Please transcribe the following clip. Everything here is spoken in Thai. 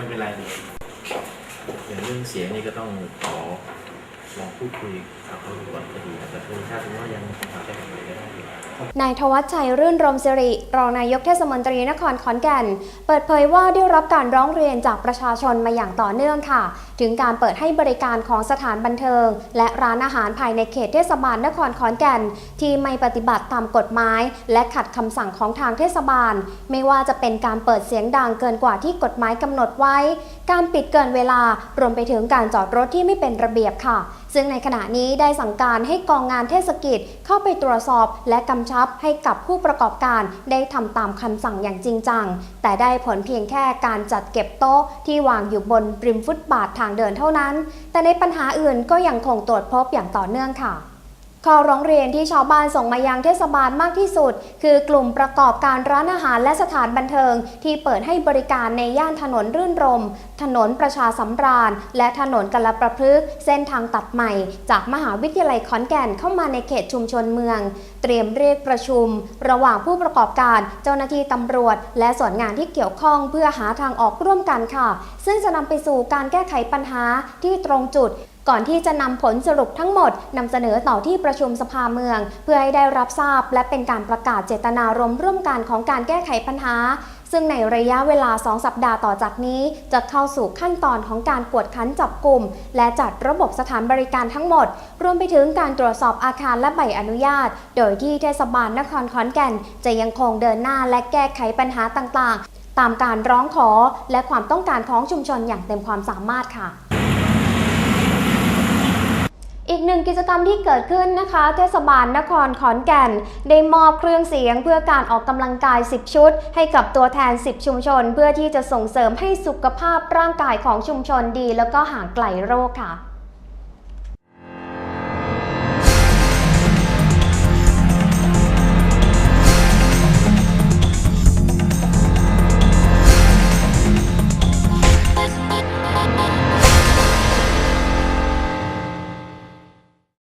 ไม่เป็นไรเลยอย่างเรื่องเสียงนี่ก็ต้องขอลองพูดคุยกับเขาดูก่อนก็ดีนะแต่คือถ้าสมมติว่ายังหาไขไม่ได้อยู่ นายธวัชชัยรื่นรมสิริ รองนายกเทศมนตรีนครขอนแก่น เปิดเผยว่าได้รับการร้องเรียนจากประชาชนมาอย่างต่อเนื่องค่ะ ถึงการเปิดให้บริการของสถานบันเทิง และร้านอาหารภายในเขตเทศบาลนครขอนแก่น ที่ไม่ปฏิบัติตามกฎหมาย และขัดคำสั่งของทางเทศบาล ไม่ว่าจะเป็นการเปิดเสียงดังเกินกว่าที่กฎหมายกำหนดไว้ การปิดเกินเวลารวมไปถึงการจอดรถที่ไม่เป็นระเบียบค่ะ ซึ่งในขณะนี้ได้สั่งการให้กองงานเทศกิจเข้าไปตรวจสอบ และกำชับให้กับผู้ประกอบการได้ทำตามคำสั่งอย่างจริงจัง แต่ได้ผลเพียงแค่การจัดเก็บโต๊ะที่วางอยู่บนริมฟุตบาททางเดินเท่านั้น แต่ในปัญหาอื่นก็ยังคงตรวจพบอย่างต่อเนื่องค่ะ ข้อร้องเรียนที่ชาวบ้านส่งมายังเทศบาลมากที่สุด คือกลุ่มประกอบการร้านอาหารและสถานบันเทิง ที่เปิดให้บริการในย่านถนนรื่นรม ถนนประชาสำราญ และถนนกลประพฤกเส้นทางตัดใหม่ จากมหาวิทยาลัยขอนแก่นเข้ามาในเขตชุมชนเมือง เตรียมเรียกประชุม ระหว่างผู้ประกอบการเจ้าหน้าที่ตำรวจ และส่วนงานที่เกี่ยวข้องเพื่อหาทางออกร่วมกันค่ะ ซึ่งจะนำไปสู่การแก้ไขปัญหาที่ตรงจุด ก่อนที่จะนำผลสรุปทั้งหมดนำเสนอต่อที่ประชุมสภาเมือง เพื่อให้ได้รับทราบ และเป็นการประกาศเจตนารมณ์ร่วมกันของการแก้ไขปัญหา ซึ่งในระยะเวลา 2 สัปดาห์ต่อจากนี้ จะเข้าสู่ขั้นตอนของการกวดขันจับกลุ่ม และจัดระบบสถานบริการทั้งหมด รวมไปถึงการตรวจสอบอาคารและใบอนุญาต โดยที่เทศบาลนครขอนแก่น จะยังคงเดินหน้าและแก้ไขปัญหาต่างๆ ตามการร้องขอและความต้องการของชุมชนอย่างเต็มความสามารถค่ะ อีกหนึ่งกิจกรรมที่เกิดขึ้นนะคะ เทศบาลนครขอนแก่น ได้มอบเครื่องเสียงเพื่อการออกกำลังกาย 10 ชุด ให้กับตัวแทน 10 ชุมชน เพื่อที่จะส่งเสริมให้สุขภาพร่างกายของชุมชนดี แล้วก็ห่างไกลโรคค่ะ